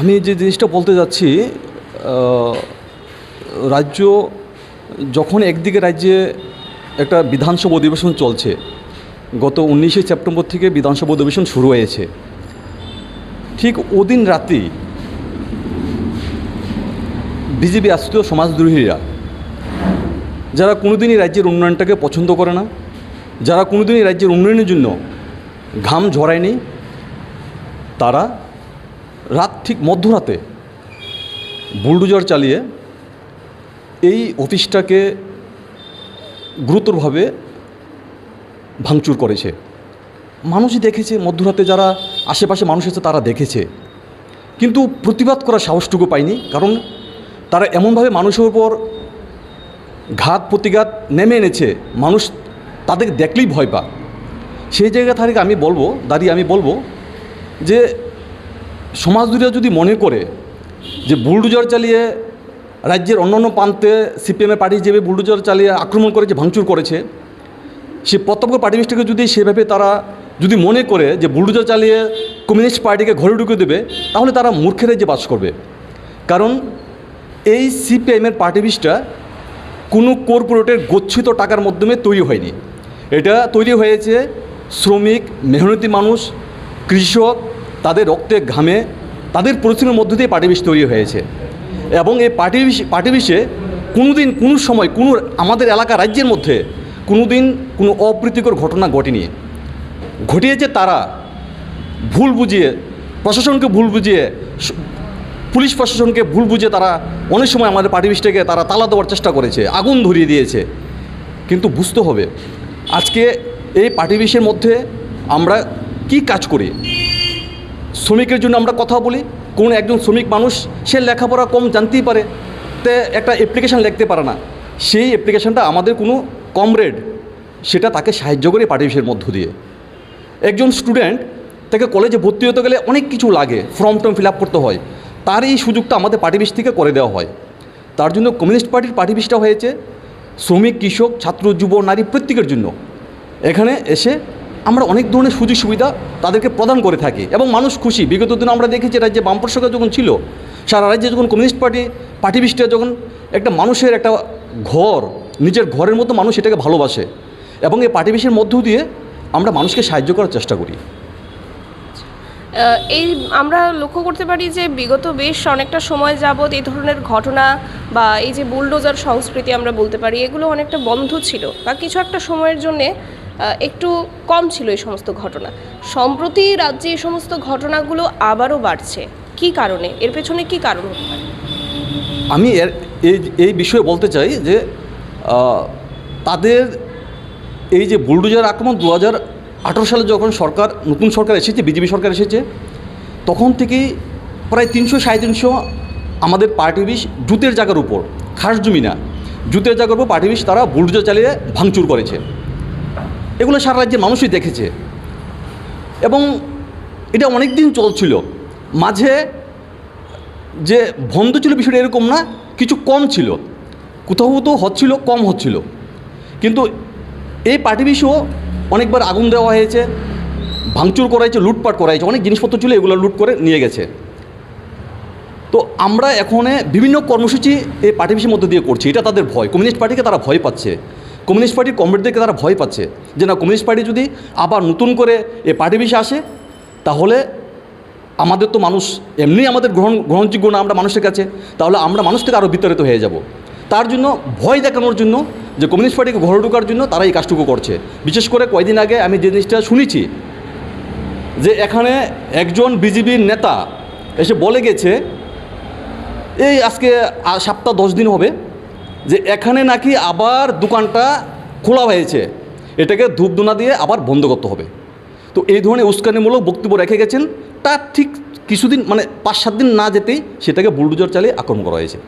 আমি যে জিনিসটা বলতে যাচ্ছি রাজ্য যখন একদিকে রাজ্যে একটা বিধানসভা অধিবেশন চলছে, গত উনিশে সেপ্টেম্বর থেকে বিধানসভা অধিবেশন শুরু হয়েছে, ঠিক ওদিন রাতেই বিজেপি আশ্রিত সমাজদ্রোহীরা, যারা কোনোদিনই রাজ্যের উন্নয়নটাকে পছন্দ করে না, যারা কোনোদিনই রাজ্যের উন্নয়নের জন্য ঘাম ঝরায়নি, তারা রাত ঠিক মধ্যরাতে বুলডোজার চালিয়ে এই অফিসটাকে গুরুতরভাবে ভাঙচুর করেছে। মানুষই দেখেছে, মধ্যরাতে যারা আশেপাশে মানুষ আছে তারা দেখেছে। কিন্তু প্রতিবাদ করার সাহসটুকু পায়নি, কারণ তারা এমনভাবে মানুষের উপর ঘাত প্রতিঘাত নেমে এনেছে, মানুষ তাদের দেখলেই ভয় পা সেই জায়গা থেকে আমি বলব, দাঁড়িয়ে আমি বলব যে সমাজদুরিয়া যদি মনে করে যে বুলডোজার চালিয়ে রাজ্যের অন্যান্য প্রান্তে সিপিএমের পার্টি যেভাবে বুলডোজার চালিয়ে আক্রমণ করেছে, ভাঙচুর করেছে সে প্রত্যক্ষ পার্টি লিস্টকে যদি সেভাবে তারা যদি মনে করে যে বুলডোজার চালিয়ে কমিউনিস্ট পার্টিকে ঘরে ঢুকে দেবে, তাহলে তারা মূর্খের যে বাস করবে। কারণ এই সিপিএমের পার্টি লিস্টটা কোনো কর্পোরেটের গচ্ছিত টাকার মাধ্যমে তৈরি হয়নি। এটা তৈরি হয়েছে শ্রমিক, মেহনতি মানুষ, কৃষক তাদের রক্তে ঘামে তাদের পরিশ্রমের মধ্য দিয়ে পার্টি বিষ তৈরি হয়েছে। এবং এই পার্টি বিষ পার্টি বিষে কোনো দিন কোনো সময় কোনো আমাদের এলাকা রাজ্যের মধ্যে কোনো দিন কোনো অপ্রীতিকর ঘটনা ঘটেনি। ঘটিয়েছে তারা ভুল বুঝিয়ে, প্রশাসনকে ভুল বুঝিয়ে পুলিশ প্রশাসনকে ভুল বুঝে তারা অনেক সময় আমাদের পার্টি তারা তালা দেওয়ার চেষ্টা করেছে, আগুন ধরিয়ে দিয়েছে। কিন্তু বুঝতে হবে, আজকে এই পার্টি মধ্যে আমরা কি কাজ করি? শ্রমিকের জন্য আমরা কথা বলি, কোন একজন শ্রমিক মানুষ, সে লেখাপড়া কম জানতেই পারে, তে একটা অ্যাপ্লিকেশান লিখতে পারে না। সেই অ্যাপ্লিকেশানটা আমাদের কোনো কমরেড সেটা তাকে সাহায্য করে পার্টি বিষের মধ্য দিয়ে। একজন স্টুডেন্ট তাকে কলেজে ভর্তি হতে গেলে অনেক কিছু লাগে ফর্ম টর্ম ফিল আপ করতে হয়। তার এই সুযোগটা আমাদের পার্টি বিষ থেকে করে দেওয়া হয়। তার জন্য কমিউনিস্ট পার্টির পার্টিবিশটা হয়েছে, শ্রমিক, কৃষক, ছাত্র, যুব, নারী প্রত্যেকের জন্য। এখানে এসে আমরা অনেক ধরনের সুযোগ সুবিধা তাদেরকে প্রদান করে থাকি এবং মানুষ খুশি। বিগত দিনে আমরা দেখেছি রাজ্যে বামপর সরকার যখন ছিল, সারা রাজ্যে যখন কমিউনিস্ট পার্টি পার্টি বিষটা যখন একটা মানুষের একটা ঘর, নিজের ঘরের মতো মানুষ এটাকে ভালোবাসে এবং এই পার্টি বিষের মধ্য দিয়ে আমরা মানুষকে সাহায্য করার চেষ্টা করি। এই আমরা লক্ষ্য করতে পারি যে বিগত বেশ অনেকটা সময় যাবৎ এই ধরনের ঘটনা বা এই যে বুলডোজার সংস্কৃতি আমরা বলতে পারি, এগুলো অনেকটা বন্ধ ছিল বা কিছু একটা সময়ের জন্যে একটু কম ছিল এই সমস্ত ঘটনা। সম্প্রতি রাজ্যে এই সমস্ত ঘটনাগুলো আবারও বাড়ছে। কি কারণে? এর পেছনে কি কারণ হতে পারে? আমি এর, এই এই বিষয়ে বলতে চাই যে তাদের এই যে বুলডোজার আক্রমণ দু আঠেরো সালে যখন সরকার, নতুন সরকার এসেছে, বিজেপি সরকার এসেছে, তখন থেকেই প্রায় তিনশো সাড়ে তিনশো আমাদের পার্টি বিষ জুতের জায়গার উপর, খাস জমি না, জুতের জায়গার উপর পার্টি বিষ তারা বুলডোজার চালিয়ে ভাঙচুর করেছে। এগুলো সারা রাজ্যের মানুষই দেখেছে। এবং এটা অনেক দিন চলছিল। মাঝে যে বন্ধ ছিল বিষয়টা এরকম না, কিছু কম ছিল। কোথাও কোথাও হচ্ছিল, কম হচ্ছিল। কিন্তু এই পার্টি বিষও অনেকবার আগুন দেওয়া হয়েছে, ভাঙচুর করা হয়েছে, লুটপাট করা হয়েছে, অনেক জিনিসপত্র ছিল এগুলো লুট করে নিয়ে গেছে। তো আমরা এখানে বিভিন্ন কর্মসূচি এই পার্টি বিষের মধ্যে দিয়ে করছি, এটা তাদের ভয়। কমিউনিস্ট পার্টিকে তারা ভয় পাচ্ছে। কমিউনিস্ট পার্টির কমরেডদেরকে তারা ভয় পাচ্ছে যে না, কমিউনিস্ট পার্টি যদি আবার নতুন করে এ পার্টি বিষে আসে, তাহলে আমাদের তো মানুষ এমনি আমাদের গ্রহণ, গ্রহণযোগ্য না আমরা মানুষের কাছে, তাহলে আমরা মানুষ থেকে আরও বিতাড়িত হয়ে যাব। তার জন্য ভয় দেখানোর জন্য যে কমিউনিস্ট পার্টিকে ঘরে ঢোকার জন্য তারা এই কাজটুকু করছে। বিশেষ করে কয়দিন আগে আমি যে জিনিসটা শুনেছি, যে এখানে একজন বিজেপির নেতা এসে বলে গেছে, এই আজকে সপ্তাহ দশ দিন হবে যে এখানে নাকি আবার দোকানটা খোলা হয়েছে। এটাকে ধূপধুনা দিয়ে আবার বন্ধ করতে হবে। তো এই ধরনের উস্কানিমূলক বক্তব্য রেখে গেছেন। তার ঠিক কিছুদিন মানে পাঁচ সাত দিন না যেতেই সেটাকে বুলডোজার চালিয়ে আক্রমণ করা হয়েছে।